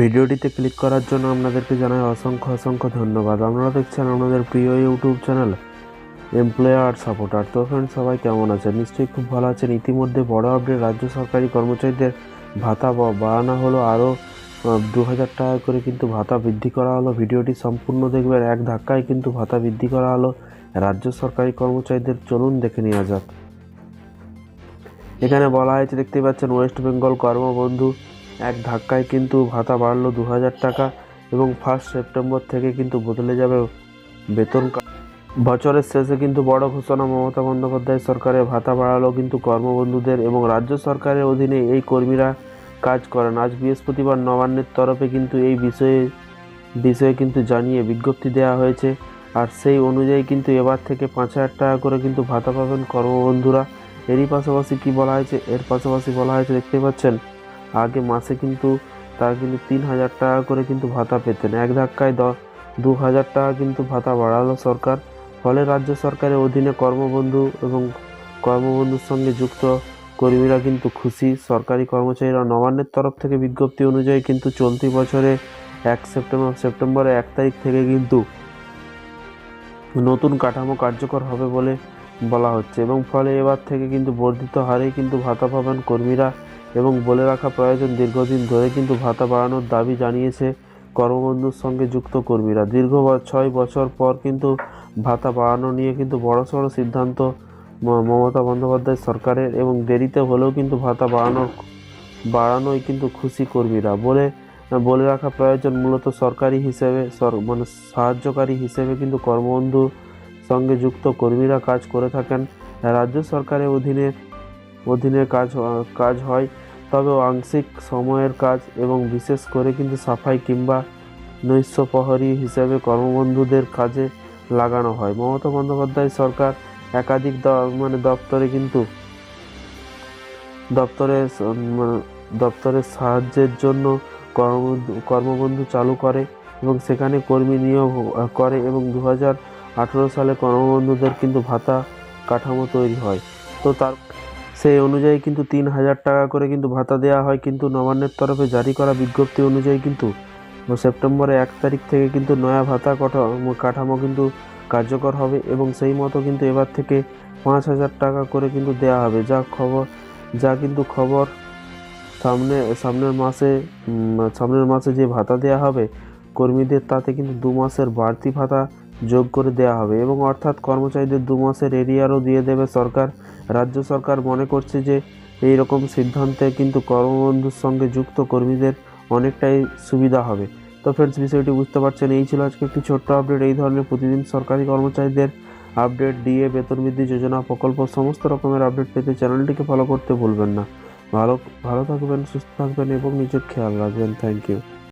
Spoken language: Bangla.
ভিডিওটিতে ক্লিক করার জন্য আপনাদেরকে জানাই অসংখ্য অসংখ্য ধন্যবাদ। আপনারা দেখছেন আপনাদের প্রিয় ইউটিউব চ্যানেল এমপ্লয়ার সাপোর্টার। তো ফ্রেন্ড সবাই কেমন আছেন? নিশ্চয়ই খুব ভালো আছেন। ইতিমধ্যে বড় আপডেট রাজ্য সরকারি কর্মচারীদের ভাতা বাড়ানো হলো। আরও দু হাজার টাকা করে কিন্তু ভাতা বৃদ্ধি করা হলো। ভিডিওটি সম্পূর্ণ দেখবেন। এক ধাক্কায় কিন্তু ভাতা বৃদ্ধি করা হলো। রাজ্য সরকারি কর্মচারীদের, চলুন দেখে নেওয়া যাক। এখানে বলা হয়েছে দেখতে পাচ্ছেন ওয়েস্ট বেঙ্গল কর্মবন্ধু এক ধাক্কায় কিন্তু ভাতা বাড়লো দু হাজার টাকা এবং ফার্স্ট সেপ্টেম্বর থেকে কিন্তু বদলে যাবে বেতন বছরের শেষে কিন্তু বড় ঘোষণা মমতা বন্দ্যোপাধ্যায় সরকারের ভাতা বাড়ালো কিন্তু কর্মবন্ধুদের এবং রাজ্য সরকারের অধীনে এই কর্মীরা কাজ করেন। আজ বৃহস্পতিবার নবান্নের তরফে কিন্তু এই বিষয়ে বিষয়ে কিন্তু জানিয়ে বিজ্ঞপ্তি দেওয়া হয়েছে। আর সেই অনুযায়ী কিন্তু এবার থেকে পাঁচ হাজার টাকা করে কিন্তু ভাতা পাবেন কর্মবন্ধুরা। এরই পাশাপাশি কি বলা হয়েছে? এর পাশাপাশি বলা হয়েছে, দেখতে পাচ্ছেন আগে মাসে কিন্তু তারা কিন্তু তিন হাজার টাকা করে কিন্তু ভাতা পেতেন। এক ধাক্কায় দ দু হাজার টাকা কিন্তু ভাতা বাড়ালো সরকার। ফলে রাজ্য সরকারের অধীনে কর্মবন্ধু এবং কর্মবন্ধুর সঙ্গে যুক্ত কর্মীরা কিন্তু খুশি। সরকারি কর্মচারীরা নবান্নের তরফ থেকে বিজ্ঞপ্তি অনুযায়ী কিন্তু চলতি বছরে এক সেপ্টেম্বর সেপ্টেম্বরের এক তারিখ থেকে কিন্তু নতুন কাঠামো কার্যকর হবে বলে বলা হচ্ছে এবং ফলে এবার থেকে কিন্তু বর্ধিত হারে কিন্তু ভাতা পাবেন কর্মীরা। এবং বলে রাখা প্রয়োজন, দীর্ঘদিন ধরে কিন্তু ভাতা বাড়ানোর দাবি জানিয়েছে কর্মবন্ধুর সঙ্গে যুক্ত কর্মীরা। দীর্ঘ ছয় বছর পর কিন্তু ভাতা বাড়ানো নিয়ে কিন্তু বড়সড় সিদ্ধান্ত মমতা বন্দ্যোপাধ্যায় সরকারের এবং দেরিতে হলেও কিন্তু ভাতা বাড়ানোর বাড়ানোই কিন্তু খুশি কর্মীরা। বলে বলে রাখা প্রয়োজন মূলত সরকারি হিসেবে মানে সাহায্যকারী হিসেবে কিন্তু কর্মবন্ধু সঙ্গে যুক্ত কর্মীরা কাজ করে থাকেন। রাজ্য সরকারের অধীনে অধীনে কাজ কাজ হয়, তবে আংশিক সময়ের কাজ এবং বিশেষ করে কিন্তু সাফাই কিংবা নৈশ প্রহরী হিসেবে কর্মবন্ধুদের কাজে লাগানো হয়। মমতা বন্দ্যোপাধ্যায় সরকার একাধিক মানে দপ্তরে কিন্তু দপ্তরে মানে দপ্তরের সাহায্যের জন্য কর্মবন্ধু কর্মবন্ধু চালু করে এবং সেখানে কর্মী নিয়োগ করে এবং দু হাজার আঠেরো সালে কর্মবন্ধুদের কিন্তু ভাতা কাঠামো তৈরি হয়। তো তার সেই অনুযায়ী কিন্তু তিন হাজার টাকা করে কিন্তু ভাতা দেওয়া হয় কিন্তু নবান্নের তরফে জারি করা বিজ্ঞপ্তি অনুযায়ী কিন্তু সেপ্টেম্বরের এক তারিখ থেকে কিন্তু নয়া ভাতা কাঠামো কিন্তু কার্যকর হবে এবং সেই মতো কিন্তু এবার থেকে পাঁচ হাজার টাকা করে কিন্তু দেওয়া হবে। যা খবর যা কিন্তু খবর সামনে সামনের মাসে সামনের মাসে যে ভাতা দেওয়া হবে, কর্মীদের তাতে কিন্তু দু মাসের বাড়তি ভাতা যোগ করে দেওয়া হবে এবং অর্থাৎ কর্মচারীদের দু মাসের এরিয়ারও দিয়ে দেবে সরকার। রাজ্য সরকার মনে করছে যে এই রকম সিদ্ধান্তে কিন্তু কর্মবন্ধুর সঙ্গে যুক্ত কর্মীদের অনেকটাই সুবিধা হবে। তো ফ্রেন্ডস বিষয়টি বুঝতে পারছেন, এই ছিল আজকে একটি ছোট্ট আপডেট এই ধরনের প্রতিদিন সরকারি কর্মচারীদের আপডেট দিয়ে বেতন বৃদ্ধি, যোজনা, প্রকল্প, সমস্ত রকমের আপডেট পেতে চ্যানেলটিকে ফলো করতে ভুলবেন না। ভালো ভালো থাকবেন, সুস্থ থাকবেন এবং নিজের খেয়াল রাখবেন। Thank you